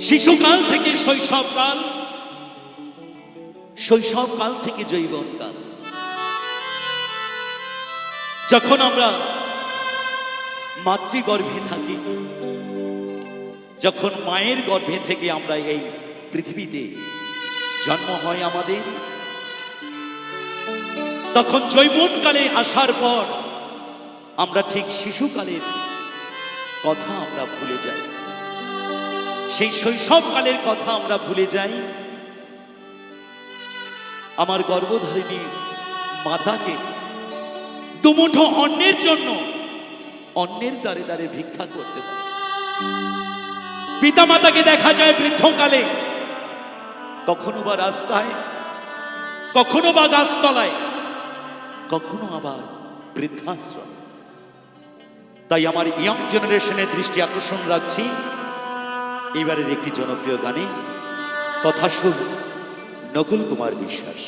শিশুকাল থেকে শৈশবকাল। শৈশবকাল থেকে যৌবনকাল। যখন আমরা মাতৃগর্ভে থাকি, যখন মায়ের গর্ভে থেকে আমরা এই পৃথিবীতে জন্ম হয় আমাদের, তখন জৈবনকালে আসার পর আমরা ঠিক শিশুকালের কথা আমরা ভুলে যাই। সেই শৈশবকালের কথা আমরা ভুলে যাই। আমার গর্ভধারিণী মাতাকে দুমুঠো অন্যের জন্য অন্যের দ্বারে দ্বারে ভিক্ষা করতে হয়। পিতা মাতাকে দেখা যায় বৃদ্ধকালে, কখনো বা রাস্তায়, কখনো বা গাছতলায়, কখনো আবার বৃদ্ধাশ্রম। তাই আমার ইয়ং জেনারেশনের দৃষ্টি আকর্ষণ রাখছি। এবারের একটি জনপ্রিয় গানে কথা সুর নকুল কুমার বিশ্বাস।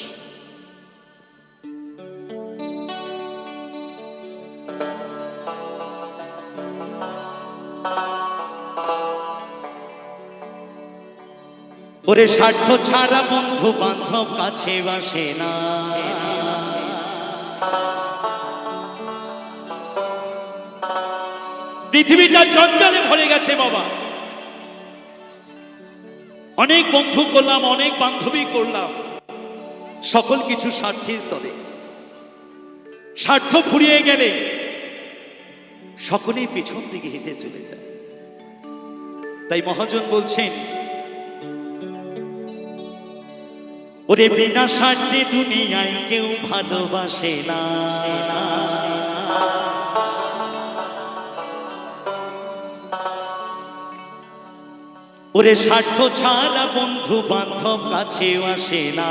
ওরে স্বার্থ ছাড়া বন্ধু বান্ধব কাছে বাসে না। পৃথিবীটা চঞ্চলে ভরে গেছে বাবা। অনেক বন্ধু করলাম, অনেক বান্ধবী করলাম। সকল কিছু স্বার্থের তরে। স্বার্থ ফুরিয়ে গেলে সকলেই পেছন দিকে হেঁটে চলে যায়। তাই মহাজন বলছেন, ওরে বিনা স্বার্থে দুনিয়ায় কেউ ভালোবাসে না। ওরে স্বার্থ ছাড়া বন্ধু বান্ধব কাছেও আসে না।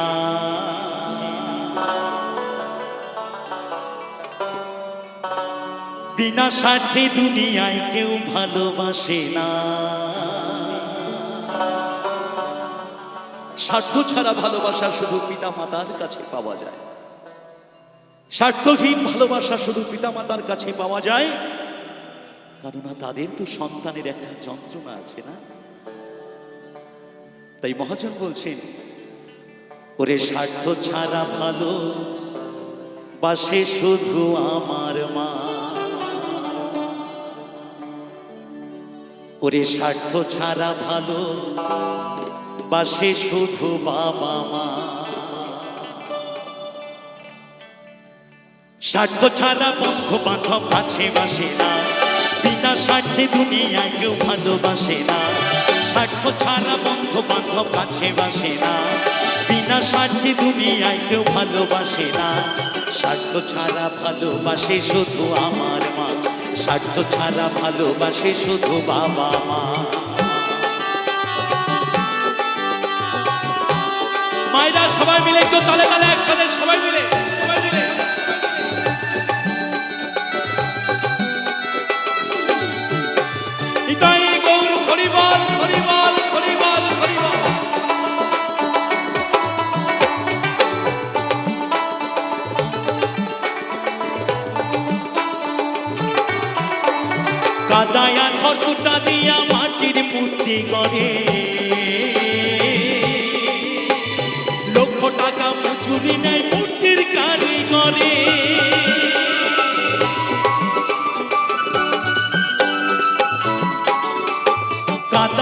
বিনা স্বার্থে দুনিয়ায় কেউ ভালোবাসে না। স্বার্থ ছাড়া ভালোবাসা শুধু পিতা মাতার কাছে পাওয়া যায়। স্বার্থহীন ভালোবাসা শুধু পিতা মাতার কাছে পাওয়া যায়। কেননা তাদের তো সন্তানের একটা যন্ত্রণা আছে না? তাই মহাজন বলছেন, ওরে স্বার্থ ছাড়া ভালো বাসে শুধু আমার মা। ওরে স্বার্থ ছাড়া ভালো বাসে শুধু বাবা মা। স্বার্থ ছাড়া বন্ধু বান্ধব কাছে বাসে না। বিনা স্বার্থে দুনিয়ায় কেউ ভালোবাসে না। স্বার্থ ছাড়া বন্ধু বান্ধব কাছে বাসে না। বিনা স্বার্থে দুনিয়ায় কেউ ভালোবাসে না। স্বার্থ ছাড়া ভালোবাসে শুধু আমার মা। স্বার্থ ছাড়া ভালোবাসে শুধু বাবা মা। মায়েরা সবাই মিলে একটু তালে তালে একসাথে সবাই মিলে। নিতাই গৌর হরিবল হরিবল হরিবল হরিবল। কাদায়া খটুটা দিয়া মাটির মূর্তি করে লক্ষ টাকা মজুরি নেয়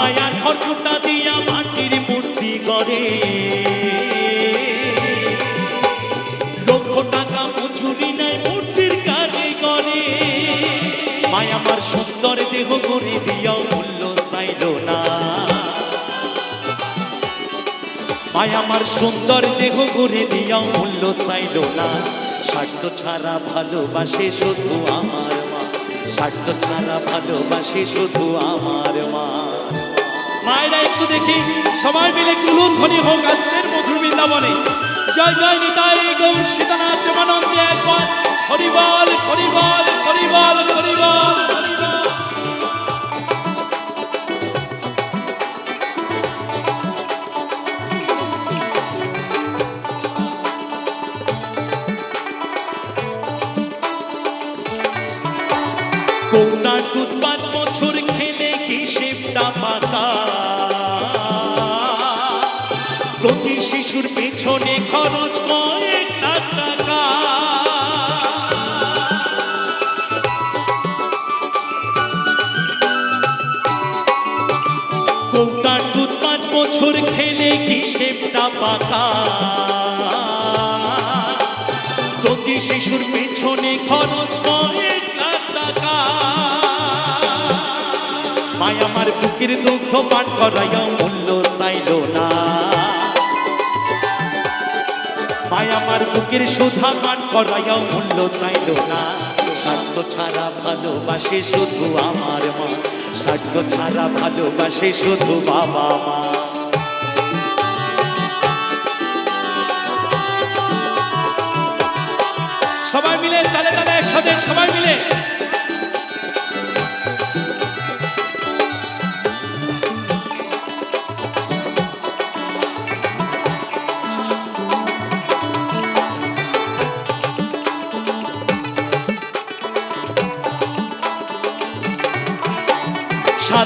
কাদায়া খটুটা দিয়া মাটির মূর্তি করে লক্ষ টাকা মজুরি নেয় মূর্তির কারিগরে। মায় আমার সুন্দর দেহ করে দিয়াও মূল্য চাইল না। মায় আমার সুন্দর দেহ করে দিয়াও মূল্য চাইল না। স্বার্থ ছাড়া ভালোবাসে শুধু আমার মা। স্বার্থ ছাড়া ভালোবাসে শুধু আমার মা। মায়েরা একটু দেখি। সবাই মিলে কুলুন ধ্বনি হোক আজকের মধুর বৃন্দাবনে। জয় জয় নিতাই গৌ সীতানাথ প্রেমানন্দে একবার। হরিবল হরিবল হরিবল হরিবল হরিবল। শিশুর পেছনে খরচ কয়েক লাখ টাকা। কৌটার দুধ পাঁচ বছর খেলে হিসেবটা পাকা। প্রতি শিশুর পেছনে খরচ কয়েক লাখ টাকা। মায় আমার বুকের দুগ্ধ পান করাইয়া মূল্য চাইল মায় আমার বুকের সুধা পান করাইয়া মূল্য চাইল না। স্বার্থ ছাড়া ভালোবাসে শুধু আমার মা। স্বার্থ ছাড়া ভালোবাসে শুধু বাবা মা। সবাই মিলে তালে তালে একসাথে, সবাই মিলে।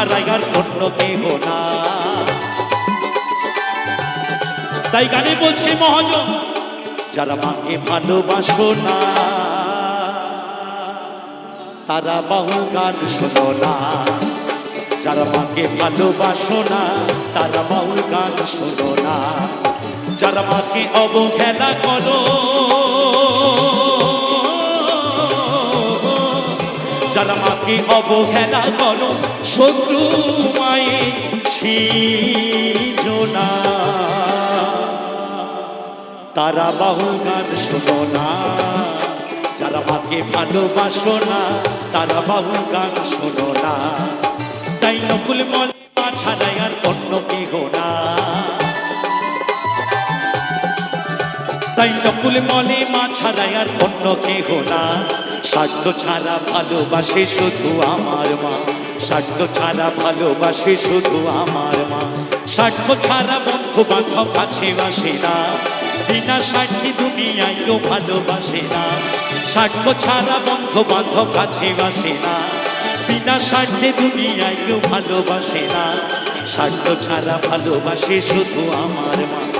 আর অন্য কেহ না। তাই গানে বলছে, মহাজন, যারা মাকে ভালোবাসো না, তারা বাহু গান শোনো না। যারা মাকে ভালোবাসো না, তারা বাহু গান শোনো না। যারা মাকে অবহেলা করো যারা মাকে অবহেলা করো। শত্রু মায়ে ছিজনা তারা বাহু গান শোনো না। যারা মাকে ভালোবাসো না, তারা বাহু গান শোনো না। তাই নকুল মল মা ছাড়াই আর অন্য কেহ না। তাই নকুল মলে মা ছাড়াই আর অন্য কেহ না। স্বার্থ ছাড়া ভালোবাসে শুধু আমার মা। স্বার্থ ছাড়া ভালোবাসে শুধু আমার মা। স্বার্থ ছাড়া বন্ধু বান্ধব কাছে বাসে না। বিনা স্বার্থী দুনিয়ায় কেউ ভালোবাসে না। স্বার্থ ছাড়া বন্ধু বান্ধব কাছে বাসে না। বিনা স্বার্থে দুনিয়ায় কেউ ভালোবাসে না। স্বার্থ ছাড়া ভালোবাসে শুধু আমার মা।